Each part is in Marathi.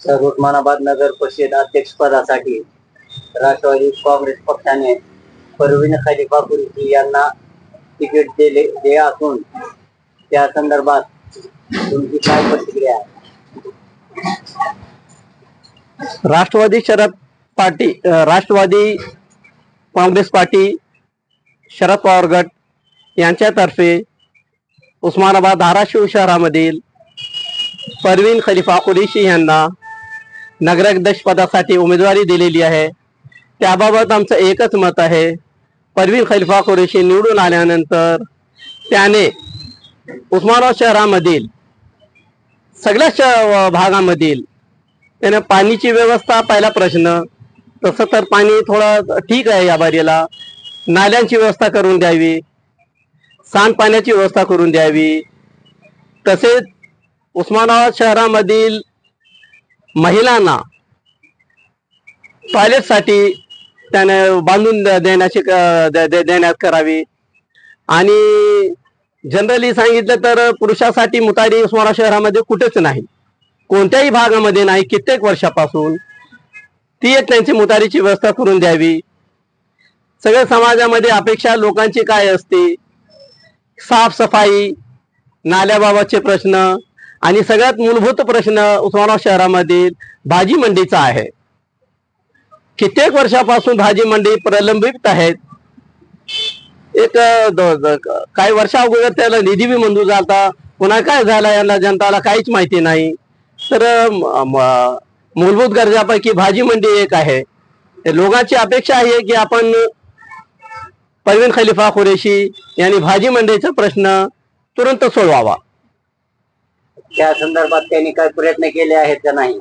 तर उस्मानाबाद नगर परिषद अध्यक्ष पदासाठी राष्ट्रवादी काँग्रेस पक्षाने परवीन खलिफा कुर्ची यांना तिकीट दिले दे असून त्या संदर्भात तुमची काय प्रतिक्रिया आहे? Rashtravadi Sharad party Rashtravadi Congress party Sharad Pawar गट यांच्यातर्फे उस्मानाबाद धाराशिव शहरामधील परवीन खलिफा कुरेशी यांना नगराध्यक्ष पदासाठी उमेदवारी दिलेली आहे. त्याबाबत आमचं एकच मत आहे. परवीन खलिफा कुरेशी निवडून आल्यानंतर त्याने उस्मानाबाद शहरामधील सगळ्या श भागामधील त्याने पाणीची व्यवस्था पहिला प्रश्न तसं तर पाणी थोडं ठीक आहे या बारीला. नाल्यांची व्यवस्था करून द्यावी. सांडपाण्याची व्यवस्था करून द्यावी. तसेच उस्मानाबाद शहरामधील महिलांना टॉयलेटसाठी त्याने बांधून देण्याची देण्यात करावी. आणि जनरली सांगितलं तर पुरुषासाठी मुतारी उस्मारा शहरामध्ये कुठेच नाही. कोणत्याही भागामध्ये नाही कित्येक वर्षापासून. ती एक त्यांची मुतारीची व्यवस्था करून द्यावी. सगळ्या समाजामध्ये अपेक्षा लोकांची काय असते? साफसफाई नाल्याबाबतचे प्रश्न आणि सगळ्यात मूलभूत प्रश्न उस्मानाबाद शहरामधील भाजी मंडीचा आहे. कित्येक वर्षापासून भाजी मंडी प्रलंबित आहेत. एक काही वर्षा अगोदर त्याला निधी बी मंजूर झाला पुन्हा काय झाला यांना जनताला काहीच माहिती नाही. तर मूलभूत गरजापैकी भाजी मंडी एक आहे. लोकांची अपेक्षा आहे की आपण परवीन खलिफा कुरेशी यांनी भाजी मंडईचा प्रश्न तुरंत सोडवावा. त्या संदर्भात त्यांनी काय प्रयत्न केले आहेत का नाही?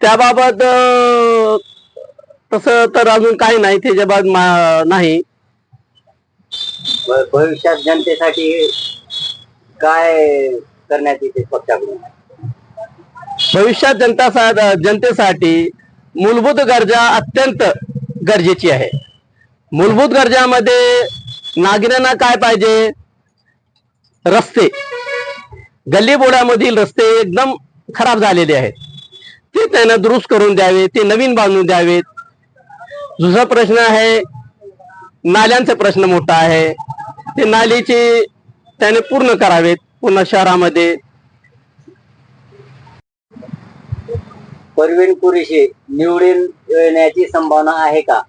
त्याबाबत तसं तर अजून काही नाही त्याच्याबाबत नाही. भ- भविष्यात जनतेसाठी काय करण्यात येते पक्षाकडून? भविष्यात जनता जनतेसाठी मूलभूत गरजा अत्यंत गरजेची आहे. मूलभूत गरजामध्ये नागरिकांना काय पाहिजे? रस्ते. गल्लीबोळ्यामधील रस्ते एकदम खराब झालेले आहेत. ते त्यांना दुरुस्त करून द्यावे ते नवीन बांधून द्यावेत. दुसरा प्रश्न आहे नाल्यांचा प्रश्न मोठा आहे. ते नालीचे त्याने पूर्ण करावेत पूर्ण शहरामध्ये. परवीन कुरेशी निवडून येण्याची संभावना आहे का?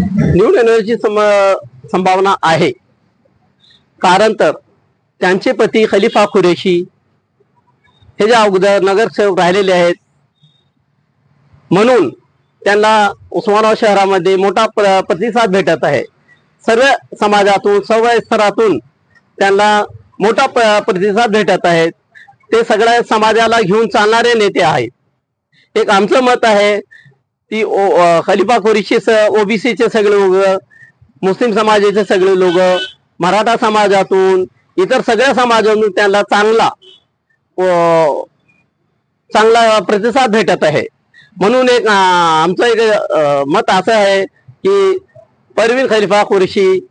निवडून येण्याची संभावना आहे. कारण तर त्यांचे पती खलिफा कुरेशी हे जे अगोदर नगरसेवक राहिलेले आहेत. म्हणून त्यांना उस्मानाबाद शहरामध्ये मोठा प्र- प्रतिसाद भेटत आहे. सर्व समाजातून सर्व स्तरातून त्यांना मोठा प- प्रतिसाद भेटत आहे. ते सगळ्या समाजाला घेऊन चालणारे नेते आहेत. एक आमचं मत आहे ती ओ- अ, खलिफा खोरीशी ओबीसीचे सगळे लोक मुस्लिम समाजाचे सगळे लोक मराठा समाजातून इतर सगळ्या समाजातून त्यांना चांगला चांगला प्रतिसाद भेटत आहे. म्हणून एक आमचं एक मत असं आहे की परवीन खलिफा कुरेशी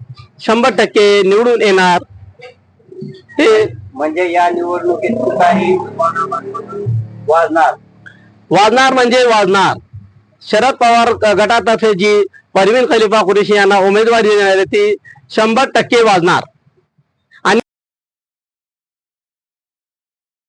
शंभर टक्के निवडून येणार. हे म्हणजे या निवडणुकीत उस्मानाबादमधून वाजणार. वाजणार म्हणजे वाजणार. शरद पवार गटातर्फे जी परवीन खलिफा कुरेशी यांना उमेदवारी देणार आहे ती शंभर टक्के वाजणार.